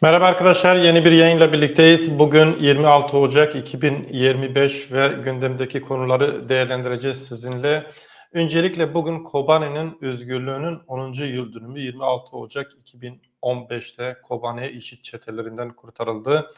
Merhaba arkadaşlar, yeni bir yayınla birlikteyiz. Bugün 26 Ocak 2025 ve gündemdeki konuları değerlendireceğiz sizinle. Öncelikle bugün Kobani'nin özgürlüğünün 10. yıl dönümü 26 Ocak 2015'te Kobani işit çetelerinden kurtarıldı.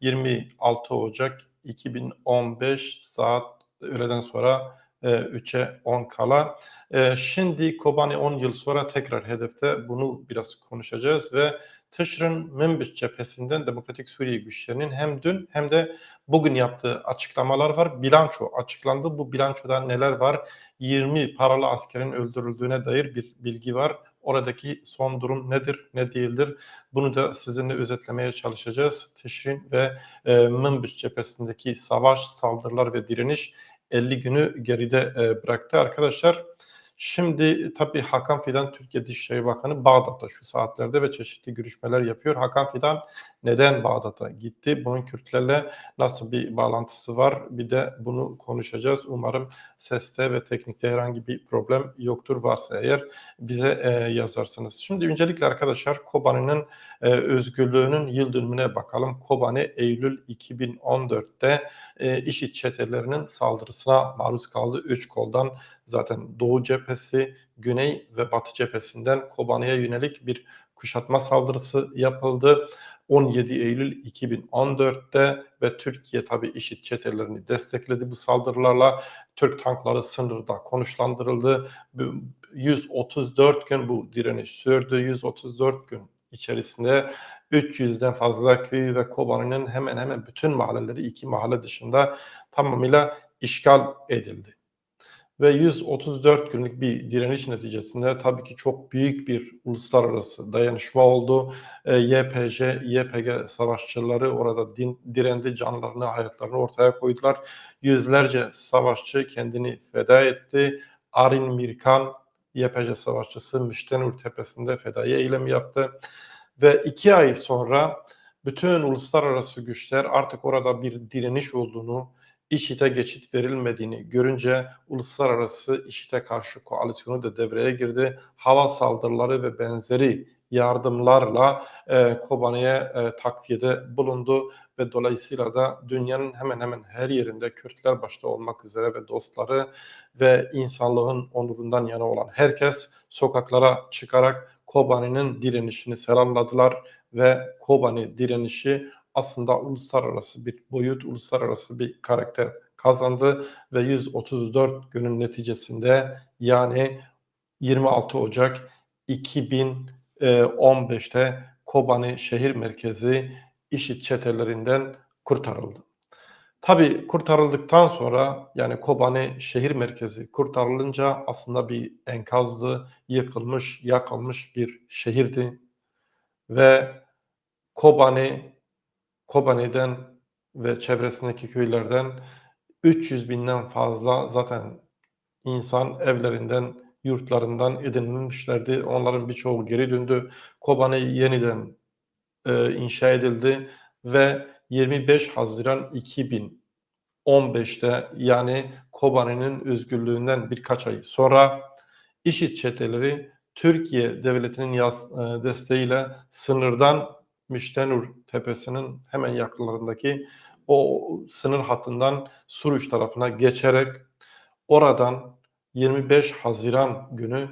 26 Ocak 2015 saat öğleden sonra e, 3'e 10 kala. E, Şimdi Kobani 10 yıl sonra tekrar hedefte bunu biraz konuşacağız ve Tışr'ın Membis cephesinden Demokratik Suriye güçlerinin hem dün hem de bugün yaptığı açıklamalar var. Bilanço açıklandı. Bu bilançoda neler var? 20 paralı askerin öldürüldüğüne dair bir bilgi var. Oradaki son durum nedir, ne değildir? Bunu da sizinle özetlemeye çalışacağız. Tışr'in ve e, Membis cephesindeki savaş, saldırılar ve direniş 50 günü geride e, bıraktı arkadaşlar. Şimdi tabii Hakan Fidan Türkiye Dışişleri Bakanı Bağdat'ta şu saatlerde ve çeşitli görüşmeler yapıyor. Hakan Fidan neden Bağdat'a gitti? Bunun Kürtlerle nasıl bir bağlantısı var? Bir de bunu konuşacağız. Umarım seste ve teknikte herhangi bir problem yoktur. Varsa eğer bize e, yazarsınız. Şimdi öncelikle arkadaşlar Kobani'nin e, özgürlüğünün yıl dönümüne bakalım. Kobani Eylül 2014'te e, IŞİD çetelerinin saldırısına maruz kaldı. Üç koldan zaten Doğu cephesi, Güney ve Batı cephesinden Kobani'ye yönelik bir kuşatma saldırısı yapıldı. 17 Eylül 2014'te ve Türkiye tabi IŞİD çetelerini destekledi bu saldırılarla. Türk tankları sınırda konuşlandırıldı. 134 gün bu direniş sürdü. 134 gün içerisinde 300'den fazla köy ve Kobani'nin hemen hemen bütün mahalleleri iki mahalle dışında tamamıyla işgal edildi ve 134 günlük bir direniş neticesinde tabii ki çok büyük bir uluslararası dayanışma oldu. E, YPJ, YPG savaşçıları orada din, direndi, canlarını, hayatlarını ortaya koydular. Yüzlerce savaşçı kendini feda etti. Arin Mirkan, YPG savaşçısı Miştenur Tepesi'nde fedai eylem yaptı. Ve iki ay sonra bütün uluslararası güçler artık orada bir direniş olduğunu, IŞİD'e geçit verilmediğini görünce uluslararası IŞİD'e karşı koalisyonu da devreye girdi. Hava saldırıları ve benzeri yardımlarla e, Kobani'ye e, takviyede bulundu ve dolayısıyla da dünyanın hemen hemen her yerinde Kürtler başta olmak üzere ve dostları ve insanlığın onurundan yana olan herkes sokaklara çıkarak Kobani'nin direnişini selamladılar ve Kobani direnişi aslında uluslararası bir boyut, uluslararası bir karakter kazandı ve 134 günün neticesinde yani 26 Ocak 2015'te Kobani şehir merkezi IŞİD çetelerinden kurtarıldı. Tabi kurtarıldıktan sonra yani Kobani şehir merkezi kurtarılınca aslında bir enkazdı, yıkılmış, yakılmış bir şehirdi ve Kobani Kobani'den ve çevresindeki köylerden 300 binden fazla zaten insan evlerinden, yurtlarından edinilmişlerdi. Onların birçoğu geri döndü. Kobani yeniden e, inşa edildi ve 25 Haziran 2015'te yani Kobani'nin özgürlüğünden birkaç ay sonra IŞİD çeteleri Türkiye devletinin yaz, e, desteğiyle sınırdan Miştenur Tepesi'nin hemen yakınlarındaki o sınır hattından Suruç tarafına geçerek oradan 25 Haziran günü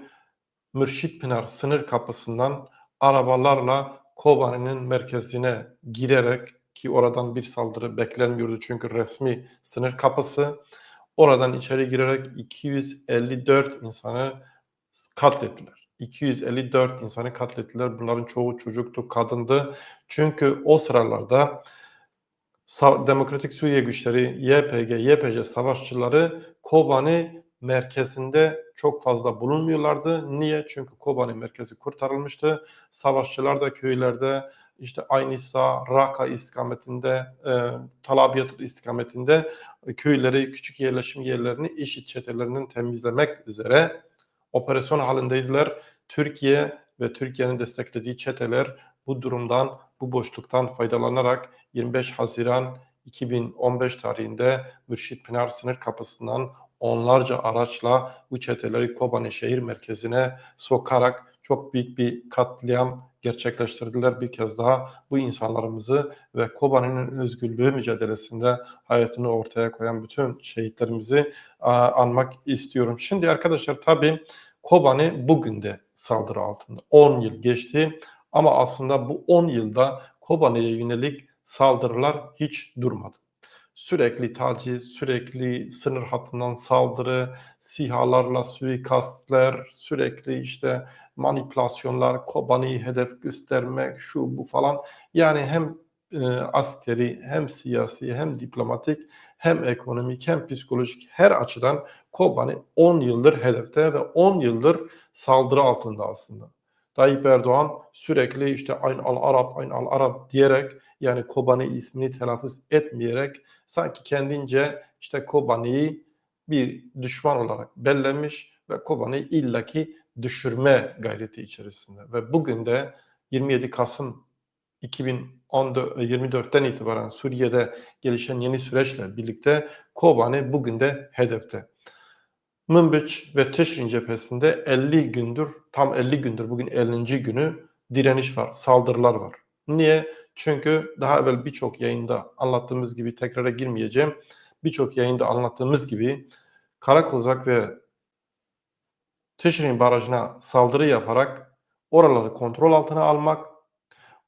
Mürşit Pınar sınır kapısından arabalarla Kobani'nin merkezine girerek ki oradan bir saldırı beklenmiyordu çünkü resmi sınır kapısı oradan içeri girerek 254 insanı katlettiler. 254 insanı katlettiler. Bunların çoğu çocuktu, kadındı. Çünkü o sıralarda Demokratik Suriye güçleri, YPG, YPC savaşçıları Kobani merkezinde çok fazla bulunmuyorlardı. Niye? Çünkü Kobani merkezi kurtarılmıştı. Savaşçılar da köylerde işte Aynisa, Raka istikametinde, e, Talabiyat istikametinde köyleri, küçük yerleşim yerlerini IŞİD çetelerinden temizlemek üzere operasyon halindeydiler. Türkiye ve Türkiye'nin desteklediği çeteler bu durumdan, bu boşluktan faydalanarak 25 Haziran 2015 tarihinde Mürşit Pınar sınır kapısından onlarca araçla bu çeteleri Kobani şehir merkezine sokarak çok büyük bir katliam gerçekleştirdiler. Bir kez daha bu insanlarımızı ve Kobani'nin özgürlüğü mücadelesinde hayatını ortaya koyan bütün şehitlerimizi anmak istiyorum. Şimdi arkadaşlar tabii Kobani bugün de saldırı altında. 10 yıl geçti ama aslında bu 10 yılda Kobani'ye yönelik saldırılar hiç durmadı. Sürekli taciz, sürekli sınır hattından saldırı, sihalarla suikastler, sürekli işte manipülasyonlar, Kobani'yi hedef göstermek, şu bu falan. Yani hem e, askeri hem siyasi hem diplomatik hem ekonomik hem psikolojik her açıdan Kobani 10 yıldır hedefte ve 10 yıldır saldırı altında aslında. Tayyip Erdoğan sürekli işte Ayn al Arap, Ayn al Arap diyerek yani Kobani ismini telaffuz etmeyerek sanki kendince işte Kobani'yi bir düşman olarak bellemiş ve Kobani'yi illaki düşürme gayreti içerisinde. Ve bugün de 27 Kasım 2024'ten itibaren Suriye'de gelişen yeni süreçle birlikte Kobani bugün de hedefte. Mınbiç ve Tişrin cephesinde 50 gündür, tam 50 gündür bugün 50. günü direniş var, saldırılar var. Niye? Çünkü daha evvel birçok yayında anlattığımız gibi tekrara girmeyeceğim. Birçok yayında anlattığımız gibi Karakozak ve Tişrin Barajı'na saldırı yaparak oraları kontrol altına almak,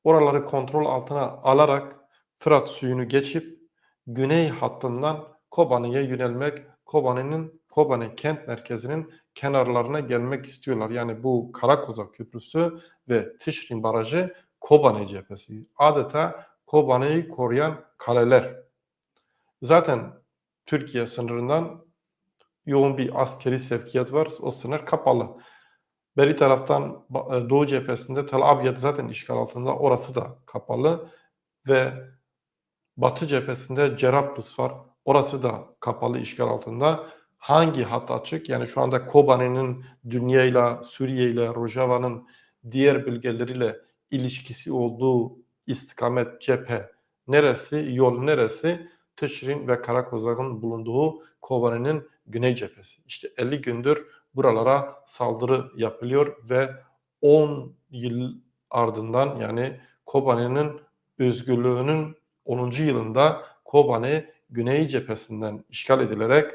oraları kontrol altına alarak Fırat suyunu geçip güney hattından Kobani'ye yönelmek, Kobani'nin Kobani kent merkezinin kenarlarına gelmek istiyorlar. Yani bu Karakozak Köprüsü ve Tişrin Barajı Kobani cephesi. Adeta Kobani'yi koruyan kaleler. Zaten Türkiye sınırından yoğun bir askeri sevkiyat var. O sınır kapalı. Beri taraftan e, Doğu cephesinde Tel Abyad zaten işgal altında. Orası da kapalı. Ve Batı cephesinde Cerablus var. Orası da kapalı işgal altında. Hangi hat açık? Yani şu anda Kobani'nin dünyayla, Suriye ile, Rojava'nın diğer bölgeleriyle ilişkisi olduğu istikamet cephe neresi, yol neresi? Tışrin ve Karakozak'ın bulunduğu Kobani'nin güney cephesi. İşte 50 gündür buralara saldırı yapılıyor ve 10 yıl ardından yani Kobani'nin özgürlüğünün 10. yılında Kobani güney cephesinden işgal edilerek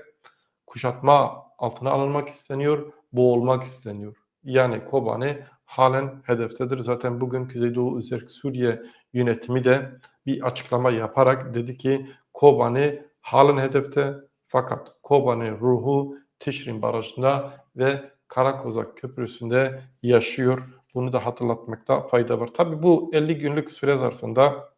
kuşatma altına alınmak isteniyor, boğulmak isteniyor. Yani Kobani halen hedeftedir. Zaten bugün Kuzeydoğu Üzerk Suriye yönetimi de bir açıklama yaparak dedi ki Kobani halen hedefte fakat Kobani ruhu Tişrin Barajı'nda ve Karakozak Köprüsü'nde yaşıyor. Bunu da hatırlatmakta fayda var. Tabi bu 50 günlük süre zarfında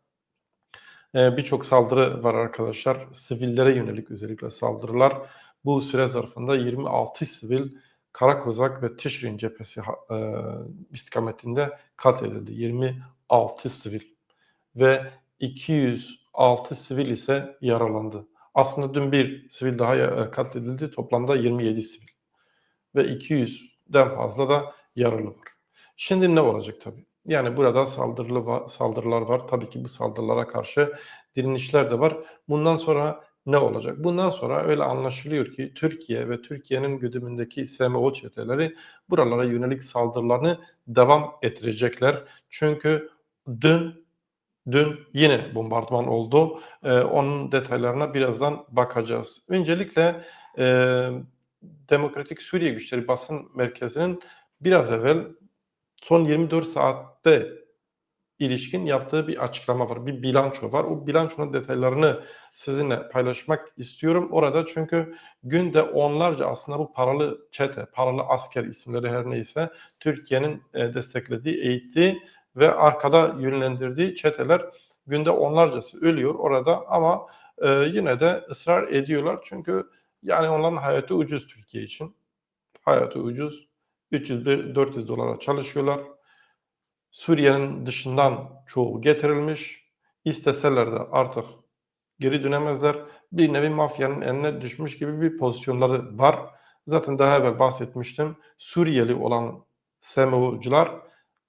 e, birçok saldırı var arkadaşlar. Sivillere yönelik özellikle saldırılar. Bu süre zarfında 26 sivil Karakozak ve Tişrin cephesi e, istikametinde katledildi. 26 sivil ve 206 sivil ise yaralandı. Aslında dün bir sivil daha e, katledildi. Toplamda 27 sivil ve 200'den fazla da yaralı var. Şimdi ne olacak tabii? Yani burada saldırılı saldırılar var. Tabii ki bu saldırılara karşı direnişler de var. Bundan sonra ne olacak? Bundan sonra öyle anlaşılıyor ki Türkiye ve Türkiye'nin güdümündeki SMO çeteleri buralara yönelik saldırılarını devam ettirecekler. Çünkü dün dün yine bombardıman oldu. Ee, onun detaylarına birazdan bakacağız. Öncelikle e, Demokratik Suriye Güçleri Basın Merkezi'nin biraz evvel son 24 saatte ilişkin yaptığı bir açıklama var. Bir bilanço var. O bilançonun detaylarını sizinle paylaşmak istiyorum orada. Çünkü günde onlarca aslında bu paralı çete, paralı asker isimleri her neyse Türkiye'nin e, desteklediği, eğittiği ve arkada yönlendirdiği çeteler günde onlarcası ölüyor orada ama e, yine de ısrar ediyorlar. Çünkü yani onların hayatı ucuz Türkiye için. Hayatı ucuz. 300-400 dolara çalışıyorlar Suriye'nin dışından çoğu getirilmiş. İsteseler de artık geri dönemezler. Bir nevi mafyanın eline düşmüş gibi bir pozisyonları var. Zaten daha evvel bahsetmiştim. Suriyeli olan SMO'cular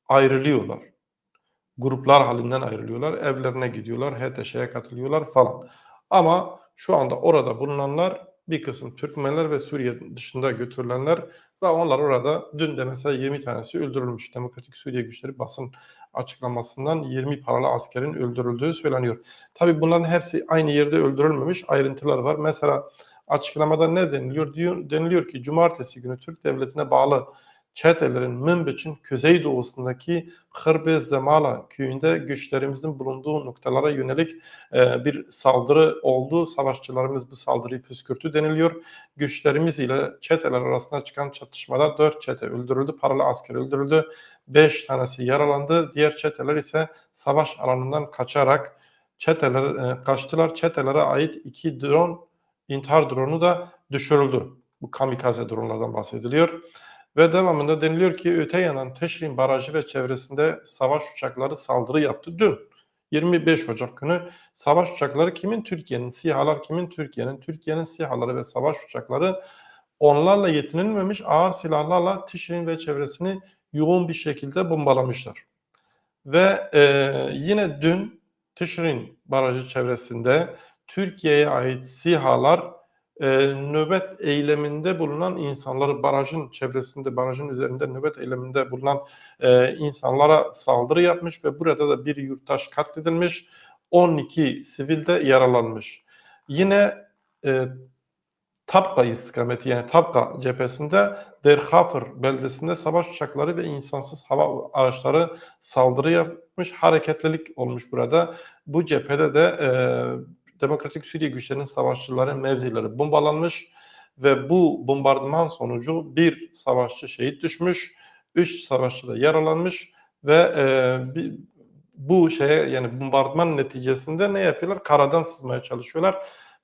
ayrılıyorlar. Gruplar halinden ayrılıyorlar. Evlerine gidiyorlar. HTŞ'ye katılıyorlar falan. Ama şu anda orada bulunanlar bir kısım Türkmenler ve Suriye dışında götürülenler ve onlar orada dün de mesela 20 tanesi öldürülmüş. Demokratik Suriye güçleri basın açıklamasından 20 paralı askerin öldürüldüğü söyleniyor. Tabii bunların hepsi aynı yerde öldürülmemiş. Ayrıntılar var. Mesela açıklamada ne deniliyor? Deniliyor ki cumartesi günü Türk devletine bağlı çetelerin Münbiç'in kuzeydoğusundaki Hırbez Zemala köyünde güçlerimizin bulunduğu noktalara yönelik e, bir saldırı oldu. Savaşçılarımız bu saldırıyı püskürtü deniliyor. Güçlerimiz ile çeteler arasında çıkan çatışmada 4 çete öldürüldü, paralı asker öldürüldü, 5 tanesi yaralandı. Diğer çeteler ise savaş alanından kaçarak çeteler e, kaçtılar. Çetelere ait iki drone, intihar drone'u da düşürüldü. Bu kamikaze drone'lardan bahsediliyor. Ve devamında deniliyor ki öte yandan Teşrin Barajı ve çevresinde savaş uçakları saldırı yaptı dün. 25 Ocak günü savaş uçakları kimin Türkiye'nin, SİHA'lar kimin Türkiye'nin, Türkiye'nin SİHA'ları ve savaş uçakları onlarla yetinilmemiş ağır silahlarla Teşrin ve çevresini yoğun bir şekilde bombalamışlar. Ve e, yine dün Teşrin Barajı çevresinde Türkiye'ye ait SİHA'lar e, nöbet eyleminde bulunan insanları barajın çevresinde, barajın üzerinde nöbet eyleminde bulunan e, insanlara saldırı yapmış ve burada da bir yurttaş katledilmiş, 12 sivil de yaralanmış. Yine e, Tapka istikameti yani Tapka cephesinde Derhafer beldesinde savaş uçakları ve insansız hava araçları saldırı yapmış, hareketlilik olmuş burada. Bu cephede de e, Demokratik Suriye güçlerinin savaşçıları mevzileri bombalanmış ve bu bombardıman sonucu bir savaşçı şehit düşmüş, üç savaşçı da yaralanmış ve e, bir, bu şeye yani bombardıman neticesinde ne yapıyorlar? Karadan sızmaya çalışıyorlar.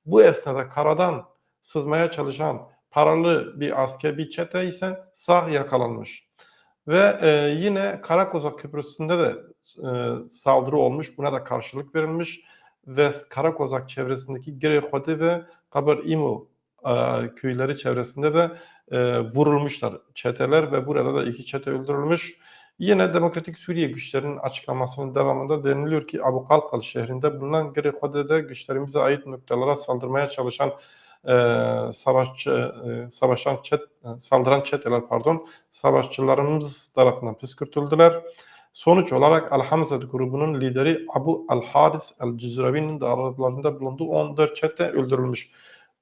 Bu esnada karadan sızmaya çalışan paralı bir asker bir çete ise sağ yakalanmış. Ve e, yine Karakozak Köprüsü'nde de e, saldırı olmuş. Buna da karşılık verilmiş ve Karakozak çevresindeki Gerehode ve Kabar İmo e, köyleri çevresinde de e, vurulmuşlar çeteler ve burada da iki çete öldürülmüş. Yine Demokratik Suriye güçlerinin açıklamasının devamında deniliyor ki Abu Kalkal şehrinde bulunan Gerihode'de güçlerimize ait noktalara saldırmaya çalışan e, savaşçı e, savaşan çet, e, saldıran çeteler pardon savaşçılarımız tarafından püskürtüldüler. Sonuç olarak Al-Hamzat grubunun lideri Abu Al-Haris Al-Cizravi'nin de aralarında bulunduğu 14 çete öldürülmüş.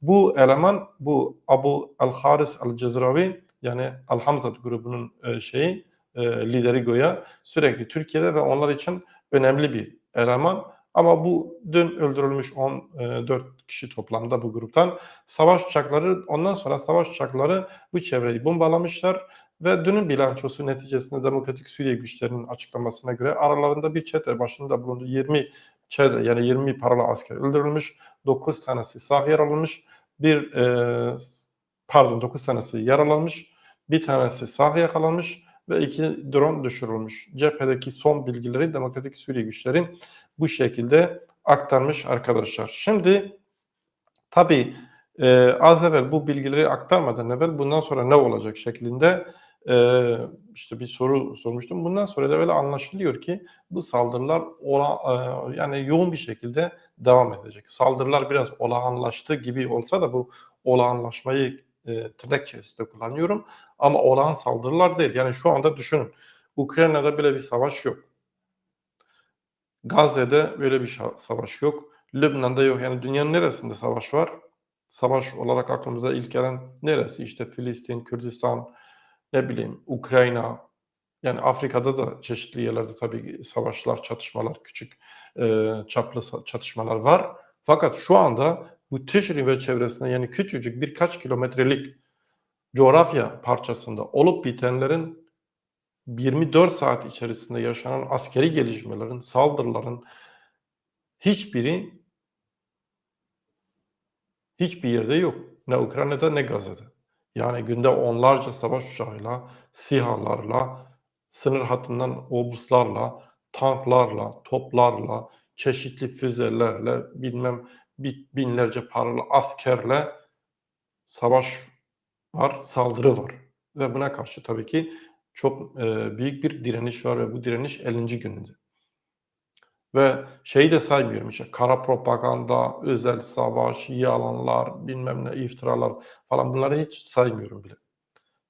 Bu eleman, bu Abu Al-Haris Al-Cizravi yani Al-Hamzat grubunun e, şeyi, e, lideri Goya sürekli Türkiye'de ve onlar için önemli bir eleman. Ama bu dün öldürülmüş 14 kişi toplamda bu gruptan. Savaş uçakları ondan sonra savaş uçakları bu çevreyi bombalamışlar ve dünün bilançosu neticesinde Demokratik Suriye güçlerinin açıklamasına göre aralarında bir çete başında bulunduğu 20 çete yani 20 paralı asker öldürülmüş, 9 tanesi sağ yaralamış, bir e, pardon 9 tanesi yaralanmış, bir tanesi sağ yakalanmış ve iki drone düşürülmüş. Cephedeki son bilgileri Demokratik Suriye güçleri bu şekilde aktarmış arkadaşlar. Şimdi tabii e, az evvel bu bilgileri aktarmadan evvel bundan sonra ne olacak şeklinde e, işte bir soru sormuştum. Bundan sonra da böyle anlaşılıyor ki bu saldırılar ola, yani yoğun bir şekilde devam edecek. Saldırılar biraz olağanlaştı gibi olsa da bu olağanlaşmayı e, tırnak içerisinde kullanıyorum. Ama olağan saldırılar değil. Yani şu anda düşünün. Ukrayna'da bile bir savaş yok. Gazze'de böyle bir savaş yok. Lübnan'da yok. Yani dünyanın neresinde savaş var? Savaş olarak aklımıza ilk gelen neresi? İşte Filistin, Kürdistan, ne bileyim Ukrayna, yani Afrika'da da çeşitli yerlerde tabii savaşlar, çatışmalar, küçük e, çaplı çatışmalar var. Fakat şu anda bu Tişri ve çevresinde yani küçücük birkaç kilometrelik coğrafya parçasında olup bitenlerin 24 saat içerisinde yaşanan askeri gelişmelerin, saldırıların hiçbiri hiçbir yerde yok. Ne Ukrayna'da ne Gazze'de. Yani günde onlarca savaş uçağıyla, SİHA'larla, sınır hattından obuslarla, tanklarla, toplarla, çeşitli füzelerle, bilmem binlerce paralı askerle savaş var, saldırı var. Ve buna karşı tabii ki çok büyük bir direniş var ve bu direniş 50. gününde. Ve şeyi de saymıyorum işte kara propaganda, özel savaş, yalanlar, bilmem ne iftiralar falan bunları hiç saymıyorum bile.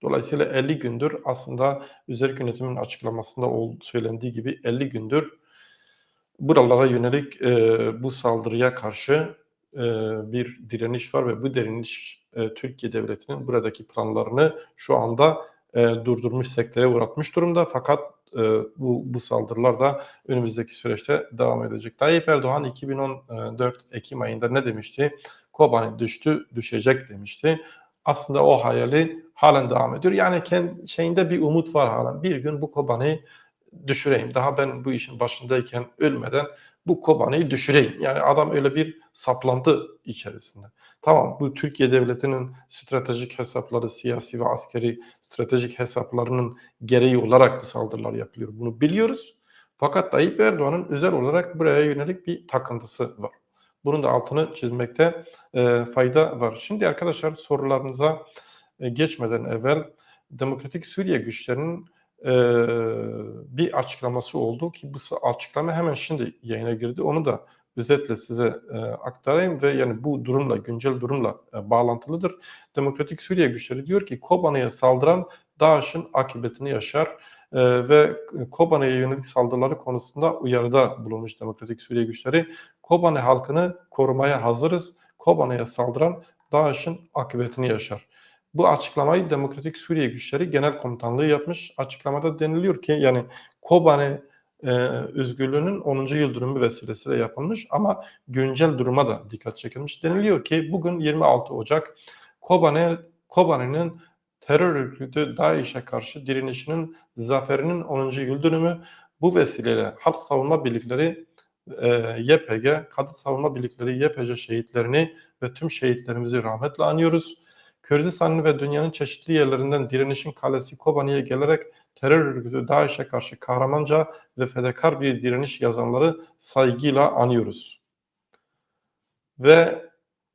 Dolayısıyla 50 gündür aslında özel yönetimin açıklamasında söylendiği gibi 50 gündür buralara yönelik e, bu saldırıya karşı e, bir direniş var ve bu direniş e, Türkiye Devleti'nin buradaki planlarını şu anda e, durdurmuş, sekteye uğratmış durumda. Fakat e, bu, bu saldırılar da önümüzdeki süreçte devam edecek. Tayyip Erdoğan 2014 Ekim ayında ne demişti? Kobani düştü, düşecek demişti. Aslında o hayali halen devam ediyor. Yani kendi şeyinde bir umut var halen. Bir gün bu Kobani'yi düşüreyim. Daha ben bu işin başındayken ölmeden bu Kobani'yi düşüreyim. Yani adam öyle bir saplantı içerisinde. Tamam bu Türkiye Devleti'nin stratejik hesapları, siyasi ve askeri stratejik hesaplarının gereği olarak bu saldırılar yapılıyor. Bunu biliyoruz. Fakat Tayyip Erdoğan'ın özel olarak buraya yönelik bir takıntısı var. Bunun da altını çizmekte e, fayda var. Şimdi arkadaşlar sorularınıza e, geçmeden evvel Demokratik Suriye güçlerinin e, bir açıklaması oldu ki bu açıklama hemen şimdi yayına girdi. Onu da özetle size e, aktarayım ve yani bu durumla, güncel durumla e, bağlantılıdır. Demokratik Suriye güçleri diyor ki Kobane'ye saldıran DAEŞ'in akıbetini yaşar e, ve Kobane'ye yönelik saldırıları konusunda uyarıda bulunmuş Demokratik Suriye güçleri. Kobane halkını korumaya hazırız. Kobane'ye saldıran DAEŞ'in akıbetini yaşar. Bu açıklamayı Demokratik Suriye Güçleri Genel Komutanlığı yapmış. Açıklamada deniliyor ki yani Kobane e, özgürlüğünün 10. yıl dönümü vesilesiyle yapılmış ama güncel duruma da dikkat çekilmiş. Deniliyor ki bugün 26 Ocak Kobane Kobane'nin terör örgütü DAEŞ'e karşı direnişinin zaferinin 10. yıl dönümü bu vesileyle Halk Savunma Birlikleri e, YPG, Kadın Savunma Birlikleri YPG şehitlerini ve tüm şehitlerimizi rahmetle anıyoruz. Kürdistan'ın ve dünyanın çeşitli yerlerinden direnişin kalesi Kobani'ye gelerek terör örgütü DAEŞ'e karşı kahramanca ve fedakar bir direniş yazanları saygıyla anıyoruz. Ve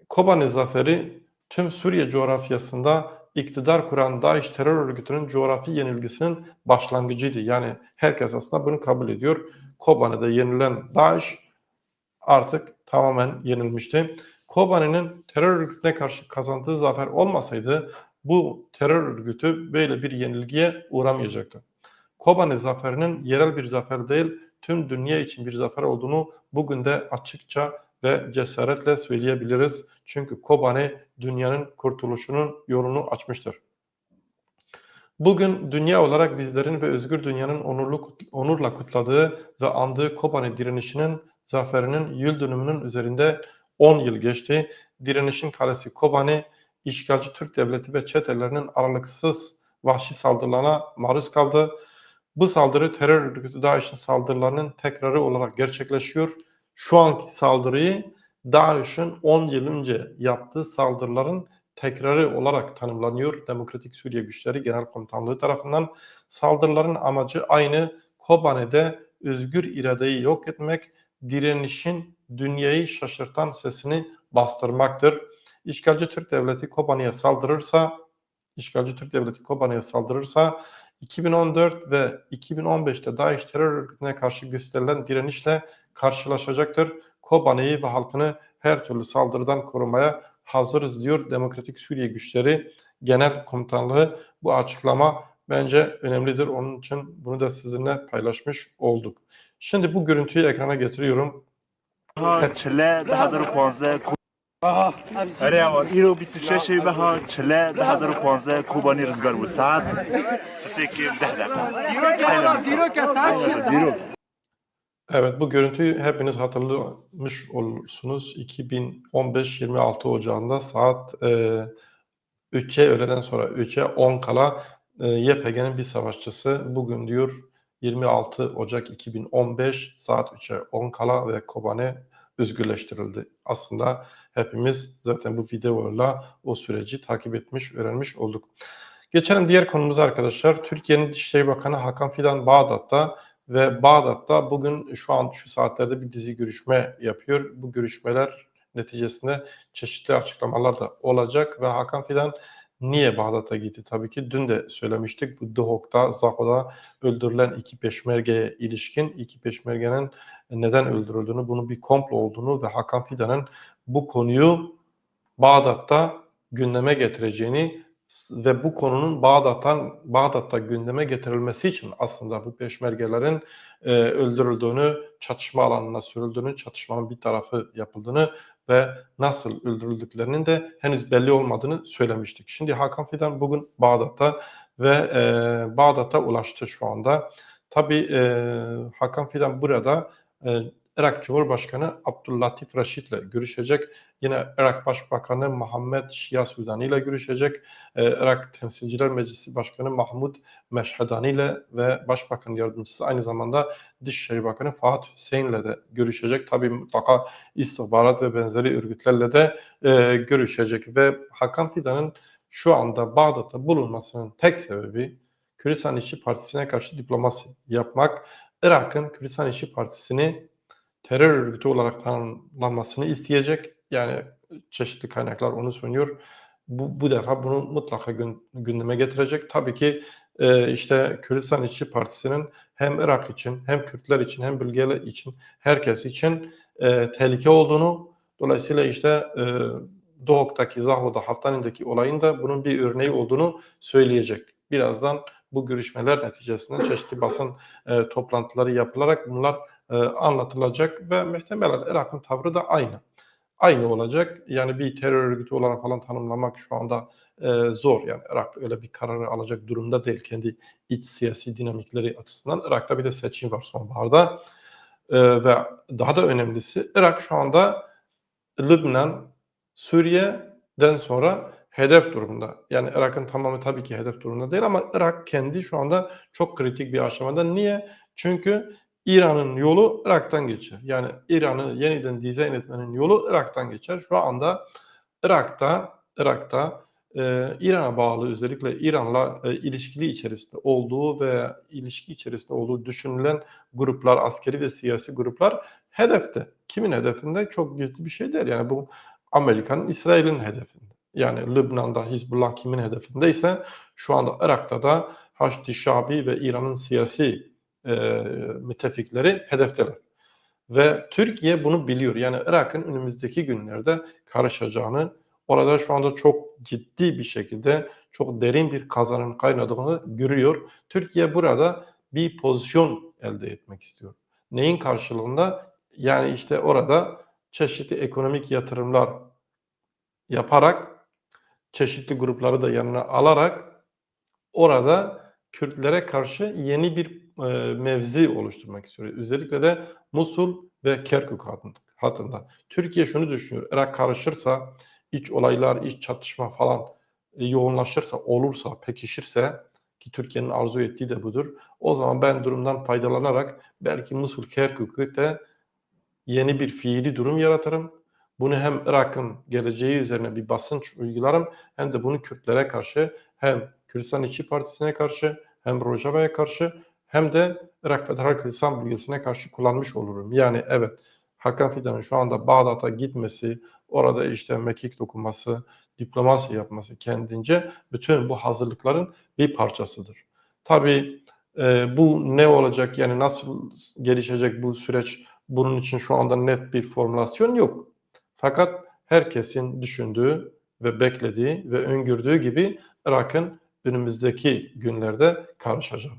Kobani zaferi tüm Suriye coğrafyasında iktidar kuran DAEŞ terör örgütünün coğrafi yenilgisinin başlangıcıydı. Yani herkes aslında bunu kabul ediyor. Kobani'de yenilen DAEŞ artık tamamen yenilmişti. Kobani'nin terör örgütüne karşı kazandığı zafer olmasaydı bu terör örgütü böyle bir yenilgiye uğramayacaktı. Kobani zaferinin yerel bir zafer değil, tüm dünya için bir zafer olduğunu bugün de açıkça ve cesaretle söyleyebiliriz. Çünkü Kobani dünyanın kurtuluşunun yolunu açmıştır. Bugün dünya olarak bizlerin ve özgür dünyanın onurlu, onurla kutladığı ve andığı Kobani direnişinin zaferinin yıl dönümünün üzerinde 10 yıl geçti. Direnişin kalesi Kobani, işgalci Türk devleti ve çetelerinin aralıksız vahşi saldırılarına maruz kaldı. Bu saldırı terör örgütü DAEŞ'in saldırılarının tekrarı olarak gerçekleşiyor. Şu anki saldırıyı DAEŞ'in 10 yıl önce yaptığı saldırıların tekrarı olarak tanımlanıyor Demokratik Suriye Güçleri Genel Komutanlığı tarafından. Saldırıların amacı aynı Kobani'de özgür iradeyi yok etmek, direnişin dünyayı şaşırtan sesini bastırmaktır. İşgalci Türk Devleti Kobani'ye saldırırsa, işgalci Türk Devleti Kobani'ye saldırırsa 2014 ve 2015'te DAEŞ terör örgütüne karşı gösterilen direnişle karşılaşacaktır. Kobani'yi ve halkını her türlü saldırıdan korumaya hazırız diyor Demokratik Suriye Güçleri Genel Komutanlığı. Bu açıklama bence önemlidir. Onun için bunu da sizinle paylaşmış olduk. Şimdi bu görüntüyü ekrana getiriyorum. Реава, иро 26 беҳа 40 2015 кубани ризгар буд. Саат 3 Evet bu görüntüyü hepiniz hatırlamış olursunuz. 2015-26 Ocağı'nda saat e, 3'e öğleden sonra 3'e 10 kala e, YPG'nin bir savaşçısı bugün diyor 26 Ocak 2015 saat 3'e 10 kala ve Kobane özgürleştirildi. Aslında hepimiz zaten bu videolarla o süreci takip etmiş, öğrenmiş olduk. Geçelim diğer konumuza arkadaşlar. Türkiye'nin Dışişleri Bakanı Hakan Fidan Bağdat'ta ve Bağdat'ta bugün şu an şu saatlerde bir dizi görüşme yapıyor. Bu görüşmeler neticesinde çeşitli açıklamalar da olacak ve Hakan Fidan Niye Bağdat'a gitti? Tabii ki dün de söylemiştik. Bu Duhok'ta, Zaho'da öldürülen iki peşmergeye ilişkin iki peşmergenin neden öldürüldüğünü, bunun bir komplo olduğunu ve Hakan Fidan'ın bu konuyu Bağdat'ta gündeme getireceğini ve bu konunun Bağdat'tan Bağdat'ta gündeme getirilmesi için aslında bu peşmergelerin e, öldürüldüğünü, çatışma alanına sürüldüğünü, çatışmanın bir tarafı yapıldığını ve nasıl öldürüldüklerinin de henüz belli olmadığını söylemiştik. Şimdi Hakan Fidan bugün Bağdat'ta ve e, Bağdat'a ulaştı şu anda. Tabii e, Hakan Fidan burada e, Irak Cumhurbaşkanı Abdüllatif Reşit ile görüşecek. Yine Irak Başbakanı Muhammed Şia Sudani ile görüşecek. Ee, Irak Temsilciler Meclisi Başkanı Mahmud Meşhedani ile ve Başbakan Yardımcısı aynı zamanda Dışişleri Bakanı Fuat Hüseyin ile de görüşecek. Tabii mutlaka istihbarat ve benzeri örgütlerle de e, görüşecek. Ve Hakan Fidan'ın şu anda Bağdat'ta bulunmasının tek sebebi Kürdistan İşçi Partisi'ne karşı diplomasi yapmak. Irak'ın Kürdistan İşçi Partisi'ni terör örgütü olarak tanımlanmasını isteyecek. Yani çeşitli kaynaklar onu söylüyor. Bu, bu defa bunu mutlaka gün- gündeme getirecek. Tabii ki e, işte Kürdistan İşçi Partisi'nin hem Irak için hem Kürtler için hem bölgeler için herkes için e, tehlike olduğunu dolayısıyla işte e, Doğuk'taki Zaho'da Haftani'deki olayın da bunun bir örneği olduğunu söyleyecek. Birazdan bu görüşmeler neticesinde çeşitli basın e, toplantıları yapılarak bunlar e, anlatılacak ve muhtemelen Irak'ın tavrı da aynı. Aynı olacak. Yani bir terör örgütü olarak falan tanımlamak şu anda e, zor. Yani Irak öyle bir kararı alacak durumda değil kendi iç siyasi dinamikleri açısından. Irak'ta bir de seçim var sonbaharda. E, ve daha da önemlisi Irak şu anda Lübnan, Suriye'den sonra hedef durumunda. Yani Irak'ın tamamı tabii ki hedef durumunda değil ama Irak kendi şu anda çok kritik bir aşamada. Niye? Çünkü İran'ın yolu Irak'tan geçer. Yani İran'ı yeniden dizayn etmenin yolu Irak'tan geçer. Şu anda Irak'ta Irak'ta e, İran'a bağlı özellikle İran'la e, ilişkili içerisinde olduğu ve ilişki içerisinde olduğu düşünülen gruplar, askeri ve siyasi gruplar hedefte. Kimin hedefinde? Çok gizli bir şey değil. Yani bu Amerika'nın, İsrail'in hedefinde. Yani Lübnan'da Hizbullah kimin hedefindeyse şu anda Irak'ta da Haçlı Şabi ve İran'ın siyasi e, müttefikleri hedefteler. Ve Türkiye bunu biliyor. Yani Irak'ın önümüzdeki günlerde karışacağını, orada şu anda çok ciddi bir şekilde çok derin bir kazanın kaynadığını görüyor. Türkiye burada bir pozisyon elde etmek istiyor. Neyin karşılığında? Yani işte orada çeşitli ekonomik yatırımlar yaparak, çeşitli grupları da yanına alarak orada Kürtlere karşı yeni bir mevzi oluşturmak istiyor. Özellikle de Musul ve Kerkük hattında. Türkiye şunu düşünüyor. Irak karışırsa, iç olaylar, iç çatışma falan e, yoğunlaşırsa, olursa, pekişirse ki Türkiye'nin arzu ettiği de budur. O zaman ben durumdan faydalanarak belki Musul, Kerkük'ü de yeni bir fiili durum yaratırım. Bunu hem Irak'ın geleceği üzerine bir basınç uygularım hem de bunu Kürtlere karşı hem Kürdistan İşçi Partisi'ne karşı hem Rojava'ya karşı hem de Irak Federal Kürdistan bölgesine karşı kullanmış olurum. Yani evet Hakan Fidan'ın şu anda Bağdat'a gitmesi, orada işte mekik dokunması, diplomasi yapması kendince bütün bu hazırlıkların bir parçasıdır. Tabii e, bu ne olacak yani nasıl gelişecek bu süreç bunun için şu anda net bir formülasyon yok. Fakat herkesin düşündüğü ve beklediği ve öngördüğü gibi Irak'ın önümüzdeki günlerde karışacak.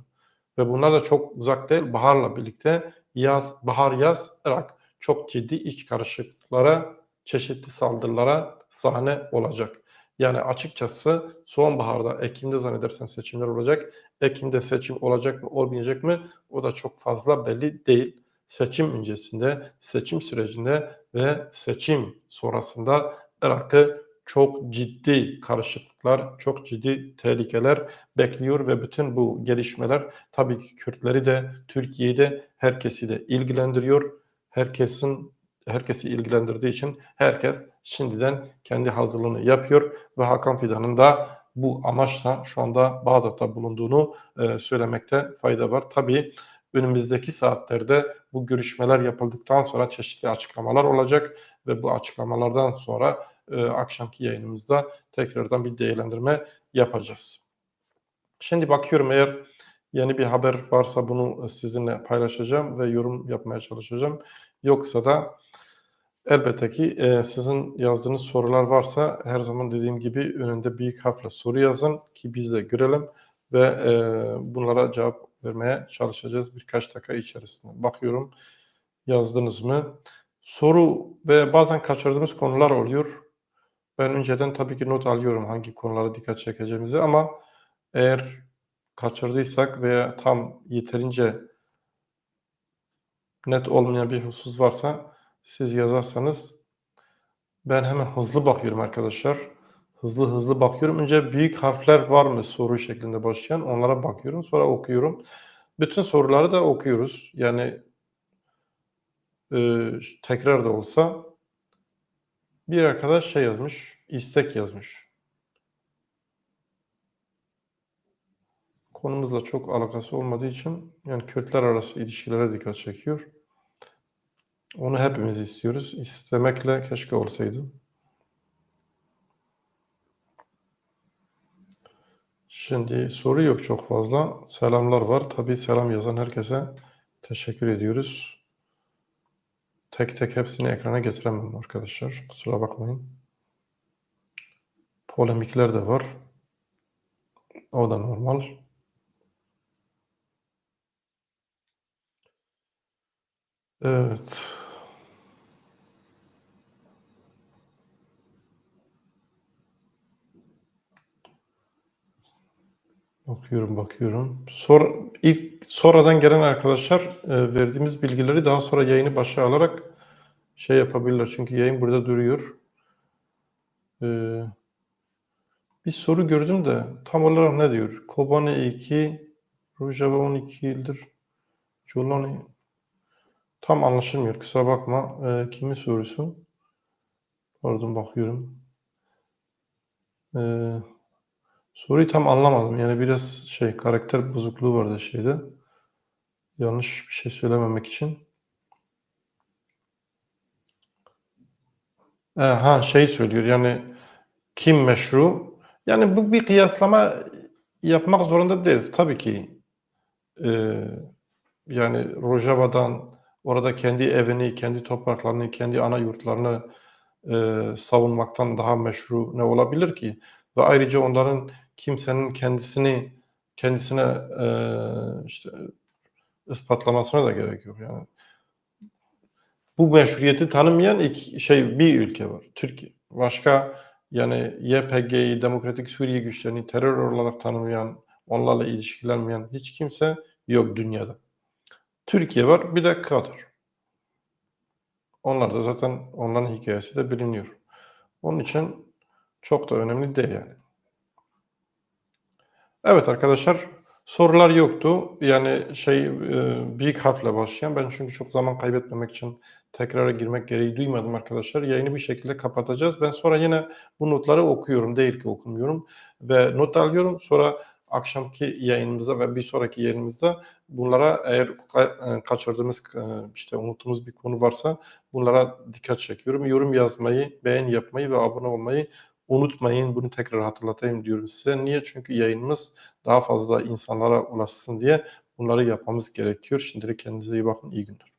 Ve bunlar da çok uzak değil. Baharla birlikte yaz, bahar yaz Irak çok ciddi iç karışıklıklara, çeşitli saldırılara sahne olacak. Yani açıkçası sonbaharda, Ekim'de zannedersem seçimler olacak. Ekim'de seçim olacak mı, olmayacak mı? O da çok fazla belli değil. Seçim öncesinde, seçim sürecinde ve seçim sonrasında Irak'ı çok ciddi karışıklıklar, çok ciddi tehlikeler bekliyor ve bütün bu gelişmeler tabii ki Kürtleri de, Türkiye'yi de, herkesi de ilgilendiriyor. Herkesin herkesi ilgilendirdiği için herkes şimdiden kendi hazırlığını yapıyor ve Hakan Fidan'ın da bu amaçla şu anda Bağdat'ta bulunduğunu e, söylemekte fayda var. Tabii önümüzdeki saatlerde bu görüşmeler yapıldıktan sonra çeşitli açıklamalar olacak ve bu açıklamalardan sonra e, akşamki yayınımızda tekrardan bir değerlendirme yapacağız. Şimdi bakıyorum eğer yeni bir haber varsa bunu sizinle paylaşacağım ve yorum yapmaya çalışacağım. Yoksa da elbette ki e, sizin yazdığınız sorular varsa her zaman dediğim gibi önünde büyük harfle soru yazın ki biz de görelim ve e, bunlara cevap vermeye çalışacağız birkaç dakika içerisinde. Bakıyorum yazdınız mı? Soru ve bazen kaçırdığımız konular oluyor. Ben önceden tabii ki not alıyorum hangi konulara dikkat çekeceğimizi ama eğer kaçırdıysak veya tam yeterince net olmayan bir husus varsa siz yazarsanız ben hemen hızlı bakıyorum arkadaşlar. Hızlı hızlı bakıyorum. Önce büyük harfler var mı soru şeklinde başlayan onlara bakıyorum. Sonra okuyorum. Bütün soruları da okuyoruz. Yani e, tekrar da olsa bir arkadaş şey yazmış, istek yazmış. Konumuzla çok alakası olmadığı için yani Kürtler arası ilişkilere dikkat çekiyor. Onu hepimiz istiyoruz. İstemekle keşke olsaydı. Şimdi soru yok çok fazla. Selamlar var. Tabii selam yazan herkese teşekkür ediyoruz. Tek tek hepsini ekrana getiremem arkadaşlar. Kusura bakmayın. Polemikler de var. O da normal. Evet. Bakıyorum, bakıyorum. Sonra ilk sonradan gelen arkadaşlar e, verdiğimiz bilgileri daha sonra yayını başa alarak şey yapabilirler. Çünkü yayın burada duruyor. E, bir soru gördüm de tam olarak ne diyor? Kobane 2, Rojava 12 yıldır. Jolani tam anlaşılmıyor. Kusura bakma. E, kimin sorusu? Pardon bakıyorum. Eee Soruyu tam anlamadım. Yani biraz şey karakter bozukluğu vardı şeyde. Yanlış bir şey söylememek için. E, ha şey söylüyor yani kim meşru? Yani bu bir kıyaslama yapmak zorunda değiliz. Tabii ki e, yani Rojava'dan orada kendi evini, kendi topraklarını, kendi ana yurtlarını e, savunmaktan daha meşru ne olabilir ki? Ve ayrıca onların kimsenin kendisini kendisine e, işte ispatlamasına da gerek yok yani. Bu meşruiyeti tanımayan ilk şey bir ülke var. Türkiye. Başka yani YPG'yi, Demokratik Suriye güçlerini terör olarak tanımayan, onlarla ilişkilenmeyen hiç kimse yok dünyada. Türkiye var, bir de Katar. Onlar da zaten onların hikayesi de biliniyor. Onun için çok da önemli değil yani. Evet arkadaşlar sorular yoktu. Yani şey e, büyük harfle başlayan ben çünkü çok zaman kaybetmemek için tekrara girmek gereği duymadım arkadaşlar. Yayını bir şekilde kapatacağız. Ben sonra yine bu notları okuyorum. Değil ki okumuyorum. Ve not alıyorum. Sonra akşamki yayınımızda ve bir sonraki yayınımızda bunlara eğer e, kaçırdığımız e, işte unuttuğumuz bir konu varsa bunlara dikkat çekiyorum. Yorum yazmayı, beğen yapmayı ve abone olmayı unutmayın. Bunu tekrar hatırlatayım diyorum size. Niye? Çünkü yayınımız daha fazla insanlara ulaşsın diye bunları yapmamız gerekiyor. Şimdilik kendinize iyi bakın. İyi günler.